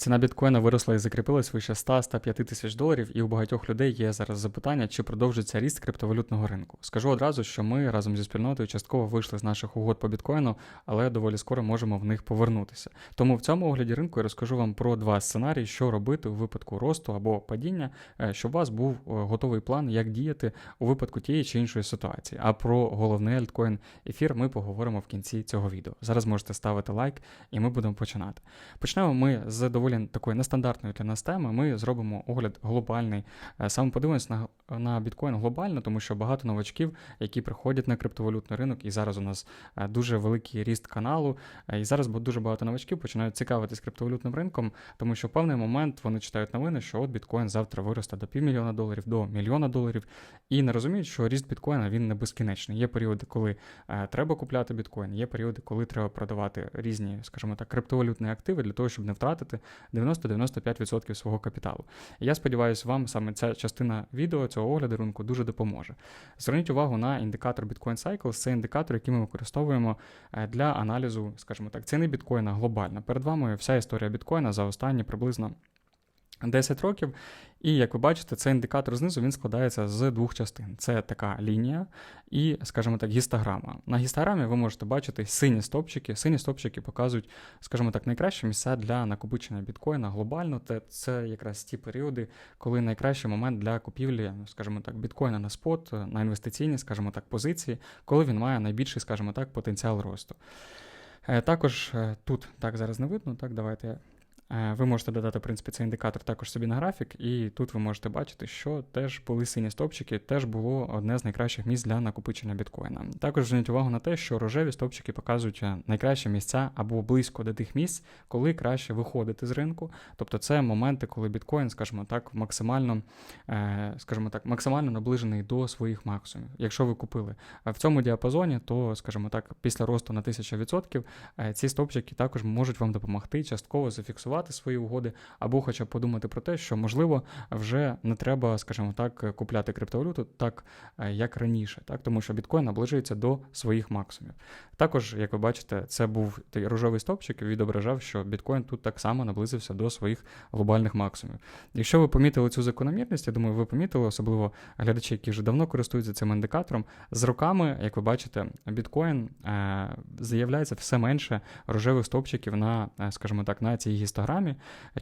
Ціна біткоїна виросла і закріпилась вище 100-105 тисяч доларів, і у багатьох людей є зараз запитання, чи продовжиться ріст криптовалютного ринку. Скажу одразу, що ми разом зі спільнотою частково вийшли з наших угод по біткоїну, але доволі скоро можемо в них повернутися. Тому в цьому огляді ринку я розкажу вам про два сценарії, що робити у випадку росту або падіння, е, щоб у вас був е, готовий план, як діяти у випадку тієї чи іншої ситуації. А про головний альткоін ефір ми поговоримо в кінці цього відео. Зараз можете ставити лайк, і ми будемо починати. Почнемо ми з доволі такої нестандартної для нас теми. Ми зробимо огляд глобальний. Е, Саме подивимось на, на біткоін глобально, тому що багато новачків, які приходять на криптовалютний ринок, і зараз у нас е, дуже великий ріст каналу. е, І зараз дуже багато новачків починають цікавитись криптовалютним ринком, тому що в певний момент вони читають новини, що от біткоін завтра виросте до півмільйона доларів, до мільйона доларів, і не розуміють, що ріст біткоїна він не безкінечний. Є періоди, коли треба купляти біткоін, є періоди, коли треба продавати різні, скажімо так, криптовалютні активи для того, щоб не втратити 90-95% свого капіталу. І я сподіваюся, вам саме ця частина відео цього огляду ринку дуже допоможе. Зверніть увагу на індикатор Bitcoin Cycles. Це індикатор, який ми використовуємо е, для аналізу, скажімо так, ціни біткоїна глобально. Перед вами вся історія біткоїна за останні приблизно 10 років. І як ви бачите, цей індикатор знизу він складається з двох частин: це така лінія і, скажімо так, гістограма. На гістограмі ви можете бачити сині стопчики. Сині стопчики показують, скажімо так, найкращі місця для накопичення біткоїна глобально. Це, це якраз ті періоди, коли найкращий момент для купівлі, скажімо так, біткоїна на спот, на інвестиційні, скажімо так, позиції, коли він має найбільший, скажімо так, потенціал росту. Е, Також е, тут так зараз не видно, так давайте. Е, Ви можете додати, в принципі, цей індикатор також собі на графік, і тут ви можете бачити, що теж були сині стопчики, теж було одне з найкращих місць для накопичення біткоїна. Також зверніть увагу на те, що рожеві стопчики показують е, найкращі місця або близько до тих місць, коли краще виходити з ринку. Тобто це моменти, коли біткоін, скажімо так, максимально, е, скажімо так, максимально наближений до своїх максимумів. Якщо ви купили в цьому діапазоні, то, скажімо так, після росту на 1000% е, ці стопчики також можуть вам допомогти частково зафіксувати свої угоди, або хоча б подумати про те, що можливо вже не треба, скажімо так, купляти криптовалюту так, е, як раніше, так тому що біткоін наближується до своїх максимумів. Також, як ви бачите, це був той рожовий стопчик, відображав, що біткоін тут так само наблизився до своїх глобальних максимумів. Якщо ви помітили цю закономірність, я думаю, ви помітили, особливо глядачі, які вже давно користуються цим індикатором. З роками, як ви бачите, біткоін е, з'являється все менше рожевих стопчиків на, е, скажімо так, на цій гістограмі.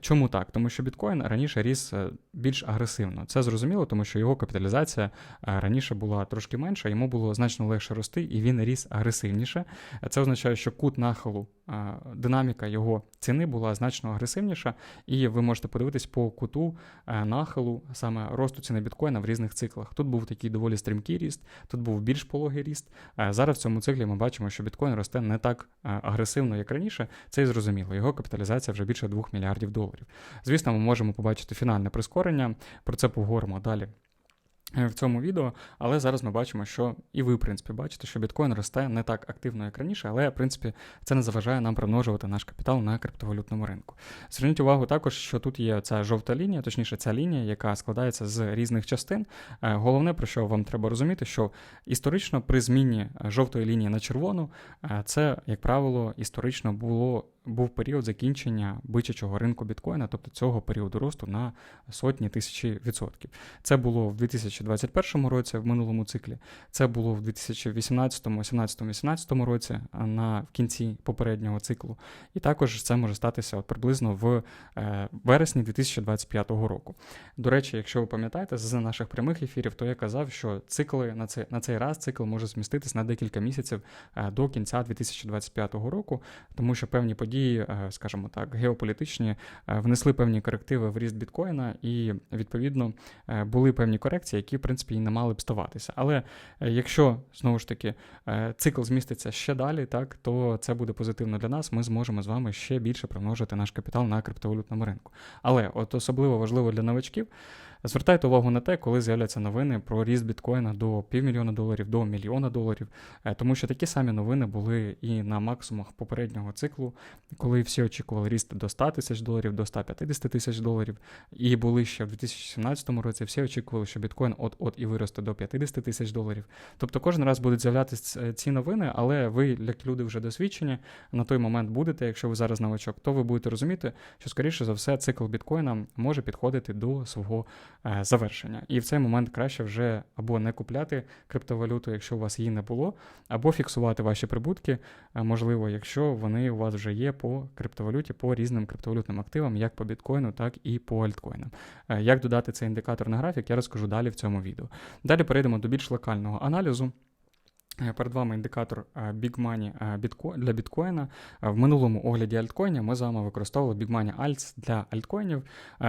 Чому так? Тому що біткоін раніше ріс е, більш агресивно. Це зрозуміло, тому що його капіталізація е, раніше була трошки менша, йому було значно легше рости, і він ріс агресивніше. Це означає, що кут нахилу, е, динаміка його ціни була значно агресивніша, і ви можете подивитись по куту нахилу саме росту ціни біткоїна в різних циклах. Тут був такий доволі стрімкий ріст, тут був більш пологий ріст. Зараз в цьому циклі ми бачимо, що біткоін росте не так агресивно, як раніше. Це і зрозуміло. Його капіталізація вже більше 2 мільярдів доларів. Звісно, ми можемо побачити фінальне прискорення. Про це поговоримо далі. е, В цьому відео, але зараз ми бачимо, що і ви, в принципі, бачите, що біткоін росте не так активно, як раніше, але в принципі це не заважає нам примножувати наш капітал на криптовалютному ринку. Зверніть увагу також, що тут є ця жовта лінія, точніше, ця лінія, яка складається з різних частин. Е, Головне, про що вам треба розуміти, що історично при зміні жовтої лінії на червону, е, це, як правило, історично було. Був період закінчення бичачого ринку біткоїна, тобто цього періоду росту на сотні тисячі відсотків. Це було в 2021 році, в минулому циклі. Це було в 2018, 17, 18 році, на в кінці попереднього циклу. І також це може статися от приблизно в е, вересні 2025 року. До речі, якщо ви пам'ятаєте, з наших прямих ефірів, то я казав, що цикли на цей, на цей раз цикл може зміститись на декілька місяців е, до кінця 2025 року, тому що певні події, е, скажімо так, геополітичні, е, внесли певні корективи в ріст біткоїна, і відповідно е, були певні корекції, які в принципі і не мали б ставатися. Але якщо знову ж таки цикл зміститься ще далі, так то це буде позитивно для нас. Ми зможемо з вами ще більше примножити наш капітал на криптовалютному ринку. Але от особливо важливо для новачків. Звертайте увагу на те, коли з'являться новини про ріст біткоїна до півмільйона доларів, до мільйона доларів, е, тому що такі самі новини були і на максимумах попереднього циклу, коли всі очікували ріст до 100 тисяч доларів, до 150 тисяч доларів. І були ще в 2017 році. Всі очікували, що біткоін от-от і виросте до 50 тисяч доларів. Тобто кожен раз будуть з'являтися ці новини, але ви, як люди вже досвідчені, на той момент будете, якщо ви зараз новачок, то ви будете розуміти, що скоріше за все цикл біткоїна може підходити до свого е, завершення. І в цей момент краще вже або не купляти криптовалюту, якщо у вас її не було, або фіксувати ваші прибутки, е, можливо, якщо вони у вас вже є по криптовалюті, по різним криптовалютним активам, як по біткоїну, так і по альткоїнам. Е, як додати цей індикатор на графік, я розкажу далі в цьому відео. Далі перейдемо до більш локального аналізу. Е, перед вами індикатор е, Big Money е, для біткоїна. В минулому огляді альткоїнів ми з вами використовували Big Money Alts для альткоїнів.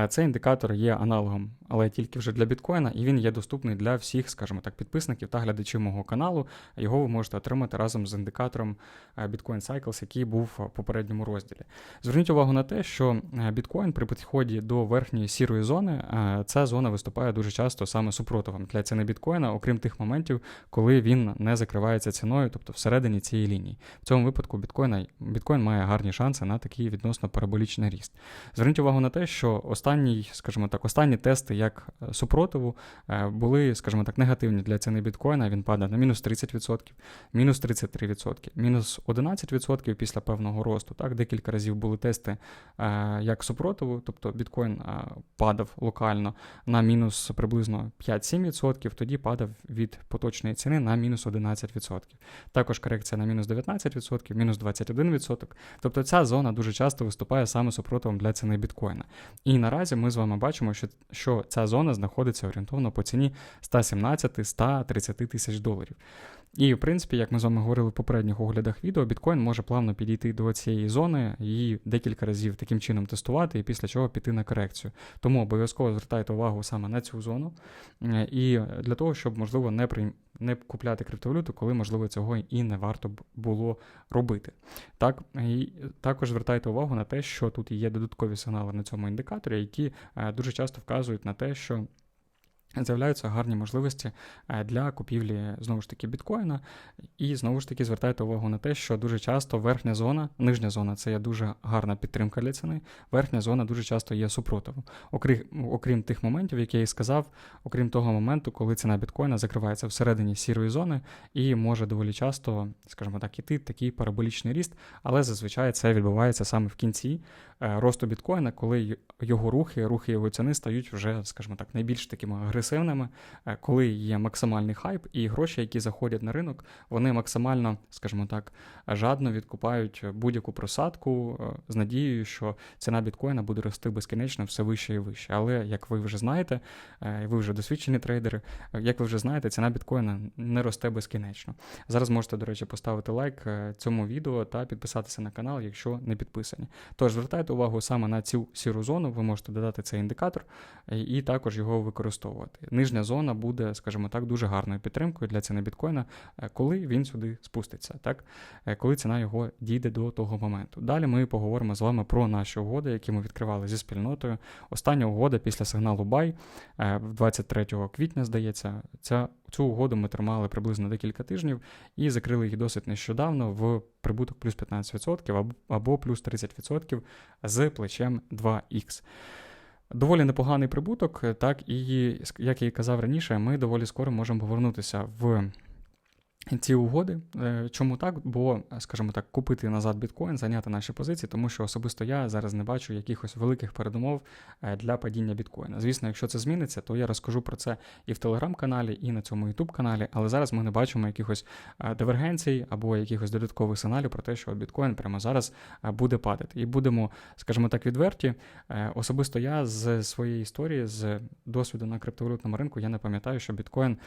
Цей індикатор є аналогом, але тільки вже для біткоїна, і він є доступний для всіх, скажімо так, підписників та глядачів мого каналу. Його ви можете отримати разом з індикатором Bitcoin Cycles, який був в попередньому розділі. Зверніть увагу на те, що біткоін при підході до верхньої сірої зони, ця зона виступає дуже часто саме супротивом для ціни біткоїна, окрім тих моментів, коли він не закриває закривається ціною, тобто всередині цієї лінії. В цьому випадку біткоїна, біткоін має гарні шанси на такий відносно параболічний ріст. Зверніть увагу на те, що останній, скажімо так, останні тести як е, супротиву е, були, скажімо так, негативні для ціни біткоїна. Він падає на мінус 30%, мінус 33%, мінус 11% після певного росту. Так, Декілька разів були тести е, як супротиву, тобто біткоін падав локально на мінус приблизно 5-7%, тоді падав від поточної ціни на мінус 11%. 20%. Також корекція на мінус 19%, мінус 21%. Тобто ця зона дуже часто виступає саме супротивом для ціни біткоїна. І наразі ми з вами бачимо, що що ця зона знаходиться орієнтовно по ціні 117-130 тисяч доларів. І, в принципі, як ми з вами говорили в попередніх оглядах відео, біткоін може плавно підійти до цієї зони і декілька разів таким чином тестувати, і після чого піти на корекцію. Тому обов'язково звертайте увагу саме на цю зону. Е, і для того, щоб, можливо, не при... не купляти криптовалюту, коли, можливо, цього і не варто було робити. Так, і Також звертайте увагу на те, що тут є додаткові сигнали на цьому індикаторі, які е, дуже часто вказують на те, що з'являються гарні можливості е, для купівлі знову ж таки біткоїна. І знову ж таки звертайте увагу на те, що дуже часто верхня зона, нижня зона це є дуже гарна підтримка для ціни. Верхня зона дуже часто є супротивом. Окрім, окрім тих моментів, які я і сказав, окрім того моменту, коли ціна біткоїна закривається всередині сірої зони і може доволі часто, скажімо так, іти такий параболічний ріст, але зазвичай це відбувається саме в кінці росту біткоїна, коли його рухи, рухи його ціни стають вже, скажімо так, найбільш такими агресивними, е, коли є максимальний хайп, і гроші, які заходять на ринок, вони максимально, скажімо так, жадно відкупають будь-яку просадку е, з надією, що ціна біткоїна буде рости безкінечно все вище і вище. Але як ви вже знаєте, е, ви вже досвідчені трейдери, як ви вже знаєте, ціна біткоїна не росте безкінечно. Зараз можете, до речі, поставити лайк цьому відео та підписатися на канал, якщо не підписані. Тож звертайте увагу саме на цю сіру зону, ви можете додати цей індикатор і також його використовувати. Нижня зона буде, скажімо так, дуже гарною підтримкою для ціни біткоїна, е, коли він сюди спуститься, так? Коли ціна його дійде до того моменту. Далі ми поговоримо з вами про наші угоди, які ми відкривали зі спільнотою. Остання угода після сигналу BUY 23 е, квітня, здається, ця. Цю угоду ми тримали приблизно декілька тижнів і закрили її досить нещодавно в прибуток плюс 15% або плюс 30% з плечем 2х. Доволі непоганий прибуток, так і як я і казав раніше, ми доволі скоро можемо повернутися в ці угоди. Е, чому так? Бо, скажімо так, купити назад біткоін, зайняти наші позиції, тому що особисто я зараз не бачу якихось великих передумов е, для падіння біткоїна. Звісно, якщо це зміниться, то я розкажу про це і в телеграм-каналі, і на цьому ютуб-каналі, але зараз ми не бачимо якихось е, дивергенцій або якихось додаткових сигналів про те, що біткоін прямо зараз буде падати. І будемо, скажімо так, відверті. Особисто я з своєї історії, з досвіду на криптовалютному ринку, я не пам'ятаю, що біткоін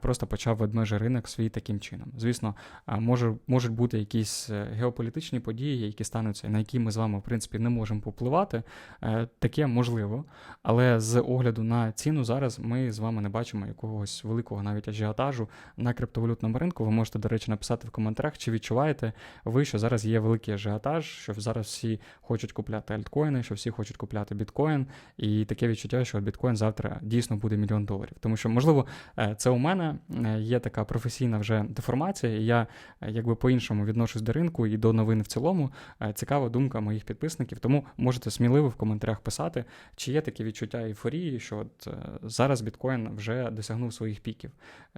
просто почав ведмежий ринок свій таким чином чином. Звісно, може, можуть бути якісь е, геополітичні події, які стануться, на які ми з вами, в принципі, не можемо попливати. Е, таке можливо. Але з огляду на ціну зараз ми з вами не бачимо якогось великого навіть ажіотажу на криптовалютному ринку. Ви можете, до речі, написати в коментарях, чи відчуваєте ви, що зараз є великий ажіотаж, що зараз всі хочуть купляти альткоїни, що всі хочуть купляти біткоін, і таке відчуття, що біткоін завтра дійсно буде мільйон доларів. Тому що, можливо, е, це у мене є така професійна вже деформація, я якби по-іншому відношусь до ринку і до новин в цілому. Цікава думка моїх підписників. Тому можете сміливо в коментарях писати, чи є таке відчуття ейфорії, що от е, зараз біткоін вже досягнув своїх піків,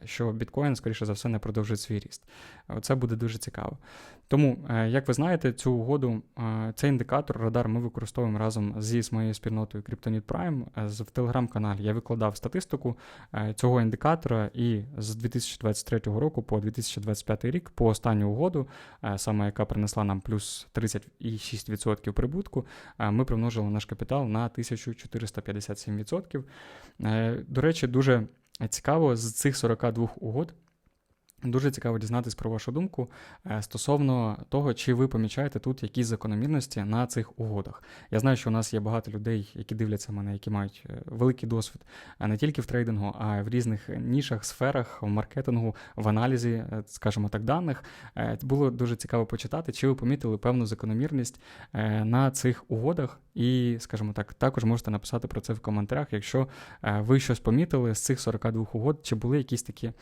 що біткоін, скоріше за все, не продовжить свій ріст. Це буде дуже цікаво. Тому, е, як ви знаєте, цю угоду, е, цей індикатор, радар, ми використовуємо разом зі моєю спільнотою Kryptonit Prime. В телеграм-каналі я викладав статистику цього індикатора, і з 2023 року по 2025 рік, по останню угоду, саме яка принесла нам плюс 36% прибутку, ми примножили наш капітал на 1457%. Е, до речі, дуже цікаво з цих 42 угод. Дуже цікаво дізнатись про вашу думку е, стосовно того, чи ви помічаєте тут якісь закономірності на цих угодах. Я знаю, що у нас є багато людей, які дивляться мене, які мають е, великий досвід не тільки в трейдингу, а й в різних нішах, сферах, в маркетингу, в аналізі, е, скажімо так, даних. Було дуже цікаво почитати, чи ви помітили певну закономірність на цих угодах, і, скажімо так, також можете написати про це в коментарях, якщо ви щось помітили з цих 42 угод, чи були якісь такі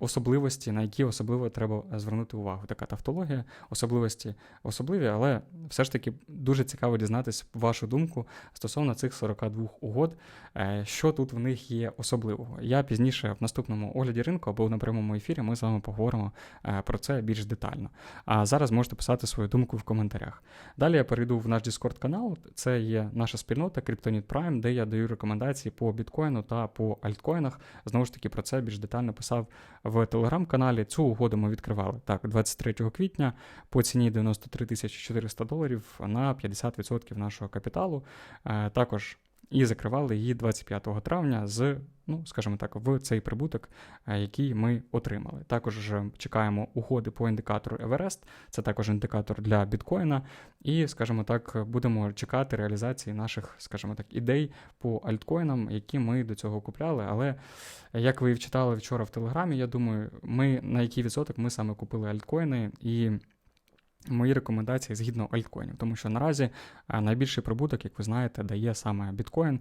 особливості на які особливо треба звернути увагу. Така тавтологія, особливості особливі, але все ж таки дуже цікаво дізнатися вашу думку стосовно цих 42 угод, е, що тут в них є особливого. Я пізніше в наступному огляді ринку або на прямому ефірі ми з вами поговоримо е, про це більш детально. А зараз можете писати свою думку в коментарях. Далі я перейду в наш Discord канал. Це є наша спільнота Kryptonit Prime, де я даю рекомендації по біткоїну та по альткоїнах. Знову ж таки, про це більш детально писав в телеграм-каналі. Цю угоду ми відкривали так 23 квітня по ціні 93 400 доларів на 50% нашого капіталу. Е, також і закривали її 25 травня з, ну скажімо так, в цей прибуток, е, який ми отримали. Також чекаємо угоди по індикатору Everest, це також індикатор для біткоїна. І, скажімо так, будемо чекати реалізації наших, скажімо так, ідей по альткоїнам, які ми до цього купляли. Але як ви читали вчора в Телеграмі, я думаю, ми на який відсоток ми саме купили альткоїни і. Мої рекомендації згідно альткоїнів, тому що наразі е, найбільший прибуток, як ви знаєте, дає саме біткоін,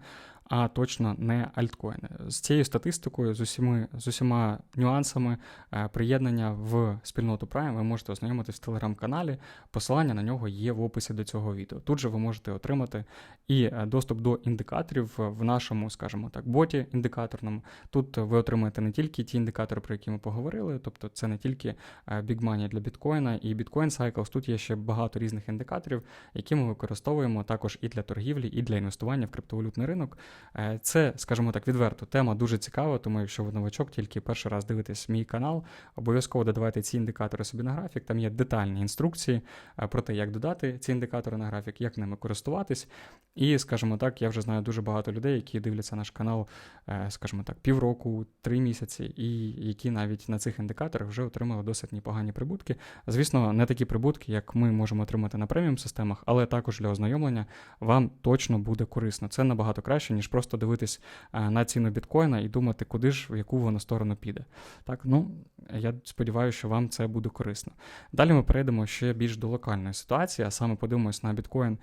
а точно не альткоїни. З цією статистикою, з усіма, з усіма нюансами е, приєднання в спільноту Prime ви можете ознайомитися в телеграм-каналі. Посилання на нього є в описі до цього відео. Тут же ви можете отримати і е, доступ до індикаторів в нашому, скажімо так, боті індикаторному. Тут ви отримаєте не тільки ті індикатори, про які ми поговорили, тобто це не тільки Big Money для біткоїна і Bitcoin Cycles, Тут є ще багато різних індикаторів, які ми використовуємо також і для торгівлі, і для інвестування в криптовалютний ринок. Е, це, скажімо так, відверто тема дуже цікава, тому якщо ви новачок, тільки перший раз дивитесь мій канал, обов'язково додавайте ці індикатори собі на графік. Там є детальні інструкції е, про те, як додати ці індикатори на графік, як ними користуватись. І, скажімо так, я вже знаю дуже багато людей, які дивляться наш канал, е, скажімо так, півроку, три місяці, і які навіть на цих індикаторах вже отримали досить непогані прибутки. Звісно, не такі прибутки, як ми можемо отримати на преміум системах, але також для ознайомлення вам точно буде корисно. Це набагато краще, ніж просто дивитись е, на ціну біткоїна і думати, куди ж в яку воно сторону піде. Так, ну я сподіваюся, що вам це буде корисно. Далі ми перейдемо ще більш до локальної ситуації, а саме подивимось на біткоін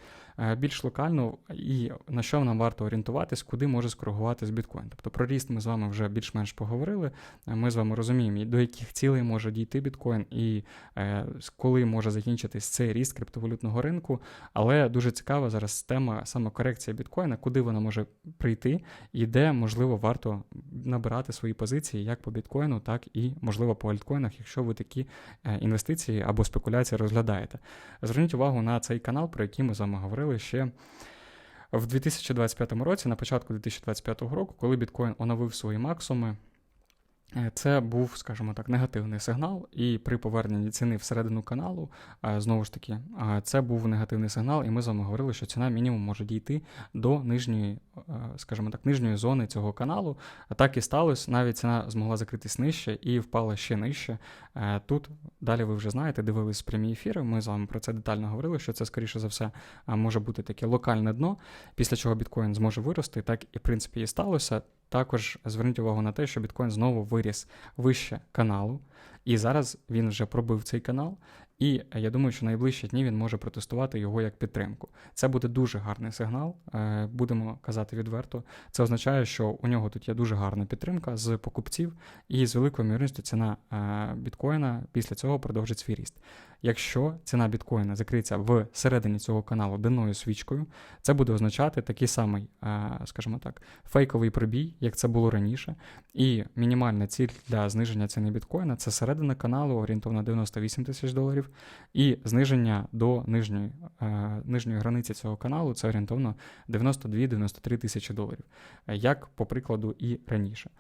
більш локально і на що нам варто орієнтуватись, куди може скоригуватись біткоін. Тобто про ріст ми з вами вже більш-менш поговорили. Е, ми з вами розуміємо, до яких цілей може дійти біткоін і коли може закінчитись цей ріст криптовалютного ринку. Але дуже цікава зараз тема саме корекція біткоїна, куди вона може прийти, і де можливо варто набирати свої позиції як по біткоїну, так і можливо по альткоїнах, якщо ви такі е, інвестиції або спекуляції розглядаєте. Зверніть увагу на цей канал, про який ми з вами говорили ще. В 2025 році, на початку 2025 року, коли біткоін оновив свої максимуми, Е, Це був, скажімо так, негативний сигнал, і при поверненні ціни всередину каналу, е, знову ж таки, е, це був негативний сигнал, і ми з вами говорили, що ціна мінімум може дійти до нижньої, е, скажімо так, нижньої зони цього каналу. Так і сталося. Навіть ціна змогла закритись нижче і впала ще нижче. Е, Тут далі ви вже знаєте, дивились прямі ефіри. Ми з вами про це детально говорили, що це, скоріше за все, е, може бути таке локальне дно, після чого біткоін зможе вирости. Так і в принципі і сталося. Також зверніть увагу на те, що біткоін знову виріс вище каналу, і зараз він вже пробив цей канал. І я думаю, що найближчі дні він може протестувати його як підтримку. Це буде дуже гарний сигнал. е, Будемо казати відверто. Це означає, що у нього тут є дуже гарна підтримка з покупців, і з великою ймовірністю ціна е, біткоїна після цього продовжить свій ріст. Якщо ціна біткоїна закриється в середині цього каналу денною свічкою, це буде означати такий самий, е, скажімо так, фейковий пробій, як це було раніше. І мінімальна ціль для зниження ціни біткоїна це середина каналу орієнтовно 98 тисяч доларів, і зниження до нижньої, е, нижньої границі цього каналу це орієнтовно 92-93 тисячі доларів, е, як по прикладу і раніше.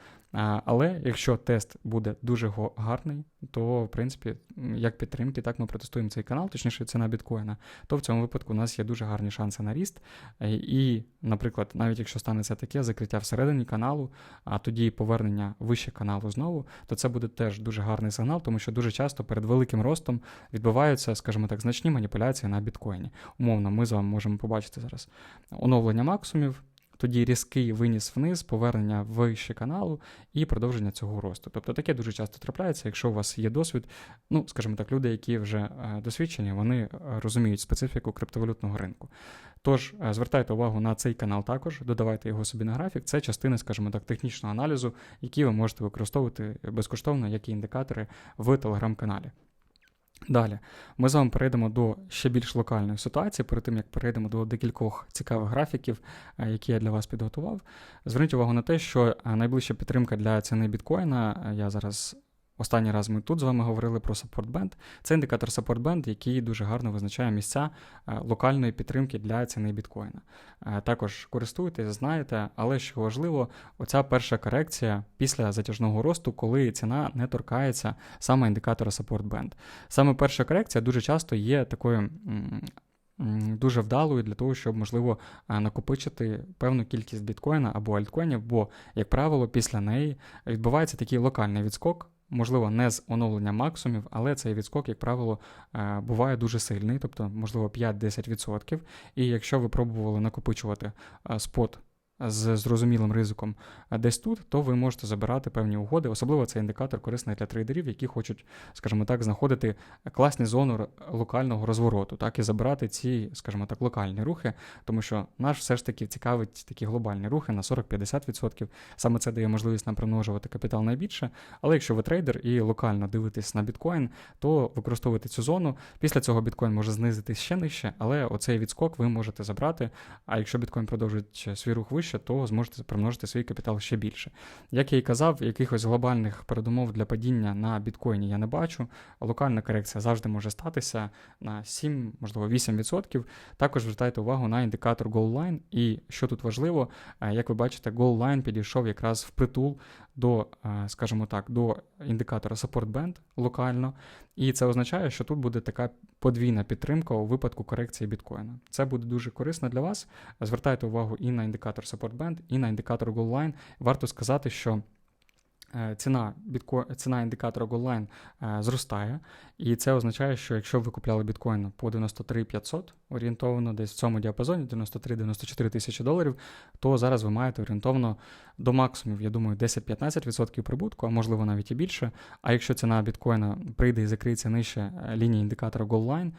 Але якщо тест буде дуже гарний, то в принципі, як підтримки, так ми протестуємо цей канал, точніше ціна біткоїна, то в цьому випадку у нас є дуже гарні шанси на ріст. Е, І, наприклад, навіть якщо станеться таке закриття всередині каналу, а тоді повернення вище каналу знову, то це буде теж дуже гарний сигнал, тому що дуже часто перед великим ростом відбуваються, скажімо так, значні маніпуляції на біткоїні. Умовно, ми з вами можемо побачити зараз оновлення максимумів. Тоді різкий виніс вниз, повернення вище каналу і продовження цього росту. Тобто таке дуже часто трапляється, якщо у вас є досвід, ну, скажімо так, люди, які вже е, досвідчені, вони е, розуміють специфіку криптовалютного ринку. Тож е, звертайте увагу на цей канал також, додавайте його собі на графік. Це частина, скажімо так, технічного аналізу, який ви можете використовувати безкоштовно, як і індикатори в телеграм-каналі. Далі ми з вами перейдемо до ще більш локальної ситуації, перед тим як перейдемо до декількох цікавих графіків, е, які я для вас підготував. Зверніть увагу на те, що е, найближча підтримка для ціни біткоїна, е, я зараз. Останній раз ми тут з вами говорили про Support Band. Це індикатор Support Band, який дуже гарно визначає місця е, локальної підтримки для ціни біткоїна. Е, Також користуйтесь, знаєте, але що важливо, оця перша корекція після затяжного росту, коли ціна не торкається саме індикатора Support Band. Саме перша корекція дуже часто є такою. Дуже вдалою для того, щоб можливо е, накопичити певну кількість біткоїна або альткоїнів, бо, як правило, після неї відбувається такий локальний відскок, можливо, не з оновлення максимумів, але цей відскок, як правило, е, буває дуже сильний, тобто, можливо, 5-10%. І якщо ви пробували накопичувати е, спот з зрозумілим ризиком десь тут, то ви можете забирати певні угоди. Особливо цей індикатор корисний для трейдерів, які хочуть, скажімо так, знаходити класні зони локального розвороту, так і забирати ці, скажімо так, локальні рухи, тому що наш все ж таки цікавить такі глобальні рухи на 40-50%. Саме це дає можливість нам примножувати капітал найбільше. Але якщо ви трейдер і локально дивитесь на біткоін, то використовуйте цю зону. Після цього біткоін може знизитись ще нижче, але оцей відскок ви можете забрати. А якщо біткоін продовжить свій рух вище, то зможете примножити свій капітал ще більше. Як я і казав, якихось глобальних передумов для падіння на біткоїні я не бачу. Локальна корекція завжди може статися на 7, можливо, 8%. Також звертайте увагу на індикатор Goal Line. І що тут важливо, е, як ви бачите, Goal Line підійшов якраз впритул до, е, скажімо так, до індикатора Support Band локально. І це означає, що тут буде така подвійна підтримка у випадку корекції біткоїна. Це буде дуже корисно для вас. Звертайте увагу і на індикатор Support Band, і на індикатор Goal Line. Варто сказати, що ціна, бітко... ціна індикатора GoldLine е, зростає, і це означає, що якщо ви купляли біткоін по 93 500, орієнтовно десь в цьому діапазоні 93-94 тисячі доларів, то зараз ви маєте орієнтовно до максимумів, я думаю, 10-15% прибутку, а можливо навіть і більше. А якщо ціна біткоїна прийде і закриється нижче е, лінії індикатора GoldLine, е,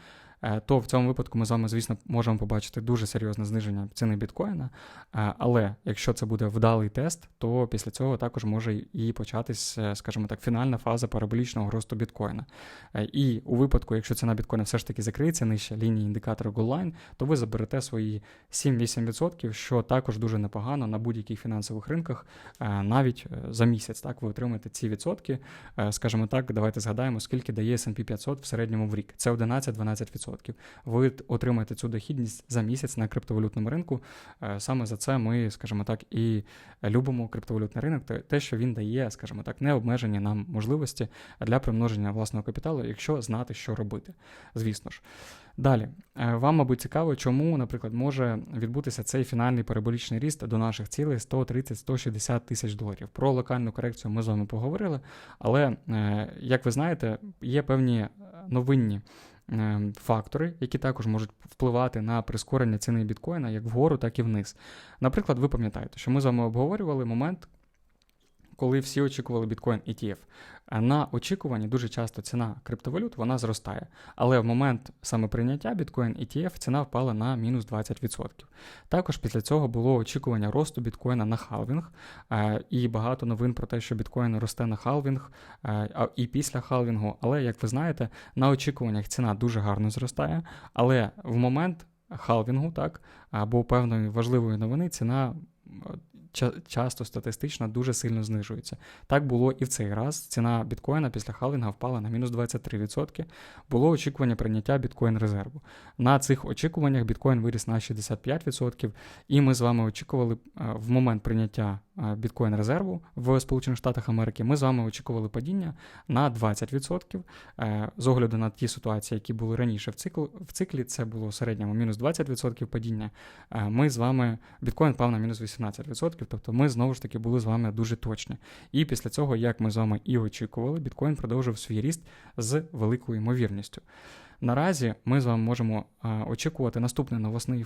то в цьому випадку ми з вами, звісно, можемо побачити дуже серйозне зниження ціни біткоїна. Е, Але якщо це буде вдалий тест, то після цього також може і початись, е, скажімо так, фінальна фаза параболічного росту біткоїна. Е, І у випадку, якщо ціна біткоїна все ж таки закриється нижче лінії індикатора GoldLine, то ви заберете свої 7-8%, що також дуже непогано на будь-яких фінансових ринках, е, навіть е, за місяць. Так, ви отримаєте ці відсотки. Е, Скажімо так, давайте згадаємо, скільки дає S&P 500 в середньому в рік. Це 11-12%. 10%. Ви отримаєте цю дохідність за місяць на криптовалютному ринку. Е, саме за це ми, скажімо так, і любимо криптовалютний ринок, те, що він дає, скажімо так, необмежені нам можливості для примноження власного капіталу, якщо знати, що робити. Звісно ж. Далі, е, вам, мабуть, цікаво, чому, наприклад, може відбутися цей фінальний параболічний ріст до наших цілей 130-160 тисяч доларів. Про локальну корекцію ми з вами поговорили, але, е, як ви знаєте, є певні новинні. Е, фактори, які також можуть впливати на прискорення ціни біткоїна як вгору, так і вниз. Наприклад, ви пам'ятаєте, що ми з вами обговорювали момент, коли всі очікували біткоін ETF. На очікуванні дуже часто ціна криптовалют вона зростає. Але в момент саме прийняття біткоін ETF ціна впала на мінус 20%. Також після цього було очікування росту біткоїна на халвінг, і багато новин про те, що біткоін росте на халвінг і після халвінгу. Але, як ви знаєте, на очікуваннях ціна дуже гарно зростає. Але в момент халвінгу, так, або певної важливої новини ціна часто статистично дуже сильно знижується. Так було і в цей раз. Ціна біткоїна після халвінга впала на мінус 23%. Було очікування прийняття біткоін резерву. На цих очікуваннях біткоін виріс на 65%, і ми з вами очікували е, в момент прийняття е, біткоін резерву в Сполучених Штатах Америки. Ми з вами очікували падіння на 20%. Е, з огляду на ті ситуації, які були раніше в циклі, в циклі це було середньому мінус 20% падіння. Ми з вами біткоін впав на мінус 18%. Тобто ми знову ж таки були з вами дуже точні. І після цього, як ми з вами і очікували, біткоін продовжив свій ріст з великою ймовірністю. Наразі ми з вами можемо очікувати наступний новосний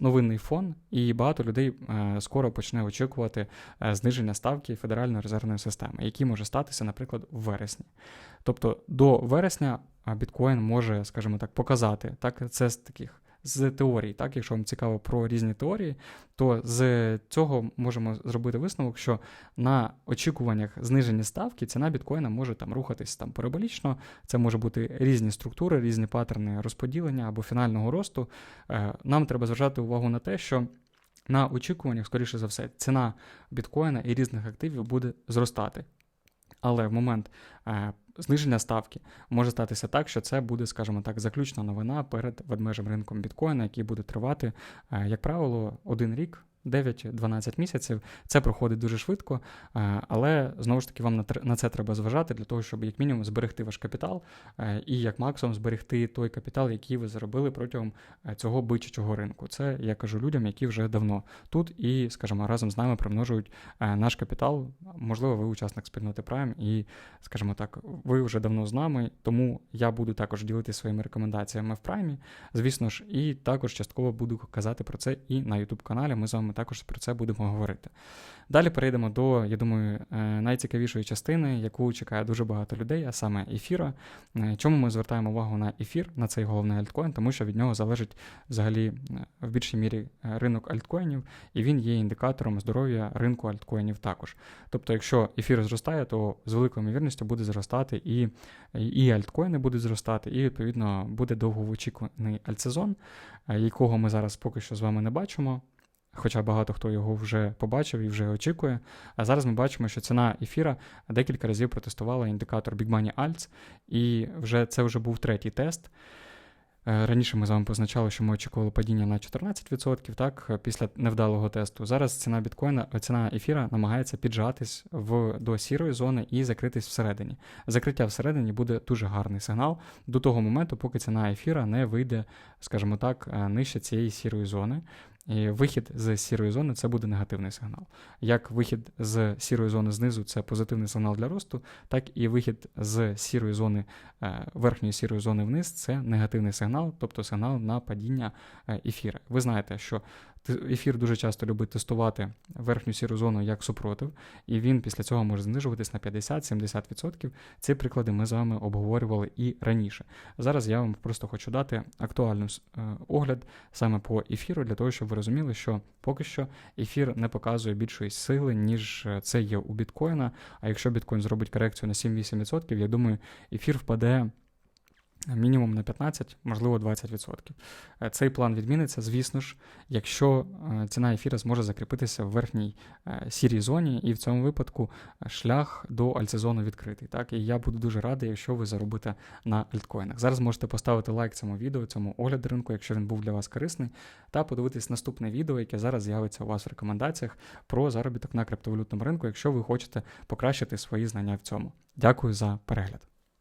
новинний фон, і багато людей скоро почне очікувати зниження ставки Федеральної резервної системи, які може статися, наприклад, в вересні. Тобто до вересня біткоін може, скажімо так, показати так, це з таких з теорій. Так, Якщо вам цікаво про різні теорії, то з цього можемо зробити висновок, що на очікуваннях зниження ставки ціна біткоїна може там рухатись там параболічно. Це може бути різні структури, різні паттерни розподілення або фінального росту. Е, нам треба зважати увагу на те, що. На очікуваннях, скоріше за все, ціна біткоїна і різних активів буде зростати. Але в момент е, зниження ставки може статися так, що це буде, скажімо так, заключна новина перед ведмежим ринком біткоїна, який буде тривати, е, як правило, один рік. 9-12 місяців. Це проходить дуже швидко, е, але знову ж таки вам на це треба зважати для того, щоб як мінімум зберегти ваш капітал е, і як максимум зберегти той капітал, який ви заробили протягом е, цього бичачого ринку. Це я кажу людям, які вже давно тут і, скажімо, разом з нами примножують наш капітал. Можливо, ви учасник спільноти Prime і, скажімо так, ви вже давно з нами, тому я буду також ділитися своїми рекомендаціями в Праймі, звісно ж, і також частково буду казати про це і на YouTube каналі. Ми з вами також про це будемо говорити. Далі перейдемо до, я думаю, е, найцікавішої частини, яку чекає дуже багато людей, а саме ефіра. Е, чому ми звертаємо увагу на ефір, на цей головний альткоін? Тому що від нього залежить взагалі е, в більшій мірі ринок альткоїнів, і він є індикатором здоров'я ринку альткоїнів також. Тобто, якщо ефір зростає, то з великою ймовірністю буде зростати і і альткоїни будуть зростати, і відповідно буде довгоочікуваний альтсезон, якого ми зараз поки що з вами не бачимо хоча багато хто його вже побачив і вже очікує. А зараз ми бачимо, що ціна ефіра декілька разів протестувала індикатор Big Money Alts, і вже це вже був третій тест. Е, раніше ми з вами позначали, що ми очікували падіння на 14%, так, після невдалого тесту. Зараз ціна біткоїна, ціна ефіра намагається піджатись в, до сірої зони і закритись всередині. Закриття всередині буде дуже гарний сигнал до того моменту, поки ціна ефіра не вийде, скажімо так, е, нижче цієї сірої зони. І вихід з сірої зони це буде негативний сигнал. Як вихід з сірої зони знизу це позитивний сигнал для росту, так і вихід з сірої зони, е, верхньої сірої зони вниз це негативний сигнал, тобто сигнал на падіння е, ефіра. Ви знаєте, що Ефір дуже часто любить тестувати верхню сіру зону як супротив, і він після цього може знижуватись на 50-70%. Ці приклади ми з вами обговорювали і раніше. Зараз я вам просто хочу дати актуальний е, огляд саме по ефіру, для того, щоб ви розуміли, що поки що ефір не показує більшої сили, ніж е, це є у біткоїна. А якщо біткоін зробить корекцію на 7-8%, я думаю, ефір впаде мінімум на 15, можливо 20%. Е, Цей план відміниться, звісно ж, якщо е, ціна ефіра зможе закріпитися в верхній е, сірій зоні, і в цьому випадку шлях до альтсезону відкритий. Так? І я буду дуже радий, якщо ви заробите на альткоїнах. Зараз можете поставити лайк цьому відео, цьому огляду ринку, якщо він був для вас корисний, та подивитись наступне відео, яке зараз з'явиться у вас в рекомендаціях про заробіток на криптовалютному ринку, якщо ви хочете покращити свої знання в цьому. Дякую за перегляд.